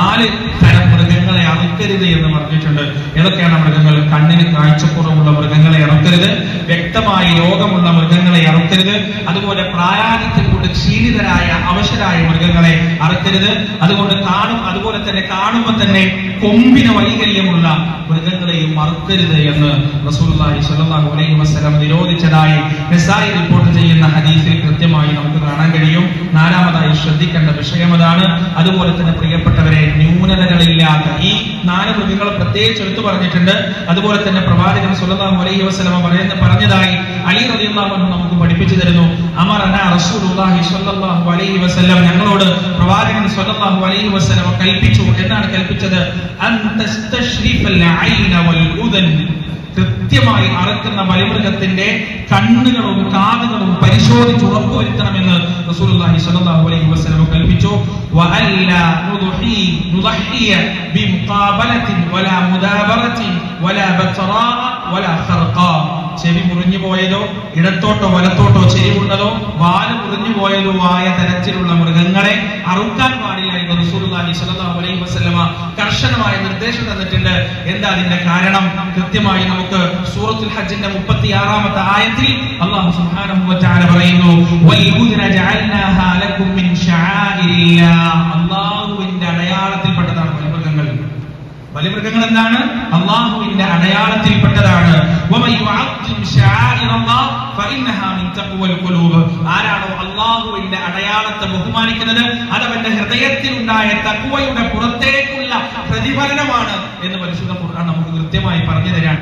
നാല് തരം മൃഗങ്ങളെ അറുക്കരുത് എന്ന് പറഞ്ഞിട്ടുണ്ട്. ഏതൊക്കെയാണ് മൃഗങ്ങൾ. കണ്ണിന് കാഴ്ചക്കുറവുള്ള മൃഗങ്ങളെ അറുക്കരുത്. വ്യക്തമായി രോഗമുള്ള മൃഗങ്ങളെ അറുക്കരുത്. അതുപോലെ പ്രായാധിക്യം കൊണ്ട് ക്ഷീണിതരായ അവശരായ മൃഗങ്ങളെ അറുക്കരുത്. അതുകൊണ്ട് കാണും അതുപോലെ തന്നെ കാണുമ്പോൾ തന്നെ കൊമ്പിന് വൈകല്യമുള്ള മൃഗങ്ങളെയും അറുക്കരുത് എന്ന് റസൂൽ അലൈഹി വസല്ലം നിരോധിച്ചതായി റിപ്പോർട്ട് ചെയ്യുന്ന ഹദീസിൽ കൃത്യമായി നമുക്ക് കാണാൻ കഴിയും. നാലാമതായി ശ്രദ്ധിക്കേണ്ട വിഷയം അതാണ്. അതുപോലെ തന്നെ പ്രിയപ്പെട്ടവരെ ന്യൂനതകളില്ലാത്ത ഈ നാല് മൃഗങ്ങൾ പ്രത്യേകിച്ച് എടുത്തു പറഞ്ഞിട്ടുണ്ട്. അതുപോലെ തന്നെ പ്രവാചകൻ സ്വല്ലല്ലാഹു അലൈഹി വസ്ലമ പറയുന്ന പറഞ്ഞതായി അലി റളിയല്ലാഹു നമുക്ക് പഠിപ്പിച്ചു തരുന്നു. റസൂലുള്ളാഹി സ്വല്ലല്ലാഹു അലൈഹി വസല്ലം ഞങ്ങളോട് പ്രവാചകൻ സ്വല്ലല്ലാഹു അലൈഹി കൽപ്പിച്ചു. എന്നാണ് കൽപ്പിച്ചത്? ഐന വൽ ഉദൻ. കൃത്യമായി അറക്കുന്ന ബലിമൃഗത്തിന്റെ കണ്ണുകളും കാതുകളും പരിശോധിച്ച് ഉറപ്പുവരുത്തണമെന്ന് കൽപ്പിച്ചു. ചെവി മുറിഞ്ഞു പോയതോ ഇടത്തോട്ടോ വലത്തോട്ടോ ചെരിവുള്ളതോ വാൽ മുറിഞ്ഞു പോയതോ ആയ തരത്തിലുള്ള മൃഗങ്ങളെ അറുക്കാൻ പാടില്ല എന്ന് റസൂലുള്ളാഹി അലൈഹി വസല്ലമ കർശനമായ നിർദ്ദേശം തന്നിട്ടുണ്ട്. എന്താ അതിന്റെ കാരണം? കൃത്യമായി നമുക്ക് സൂറത്തുൽ ഹജ്ജിന്റെ മുപ്പത്തി ആറാമത്തെ ആയത്തിൽ അള്ളാഹു സുബ്ഹാനഹു വ തആല പറയുന്നു വൽ ബുദ്ന ജഅൽനാഹാ ലക്കും മിൻ ശആഇരില്ലാഹ് അല്ലാഹുവിന്റെ അടയാളത്തിൽപ്പെട്ടതാണ് ബലിമൃഗങ്ങൾ. ബലിമൃഗങ്ങൾ എന്താണ്? അള്ളാഹുവിന്റെ അടയാളത്തിൽപ്പെട്ടതാണ്. ആരാണോ അള്ളാഹുവിന്റെ അടയാളത്തെ ബഹുമാനിക്കുന്നത്? അത് അവന്റെ ഹൃദയത്തിൽ ഉണ്ടായ തക്കുവയുടെ പുറത്തേക്കുള്ള പ്രതിഫലനമാണ് എന്ന് പരിശുദ്ധ ഖുർആൻ നമുക്ക് കൃത്യമായി പറഞ്ഞു തരാൻ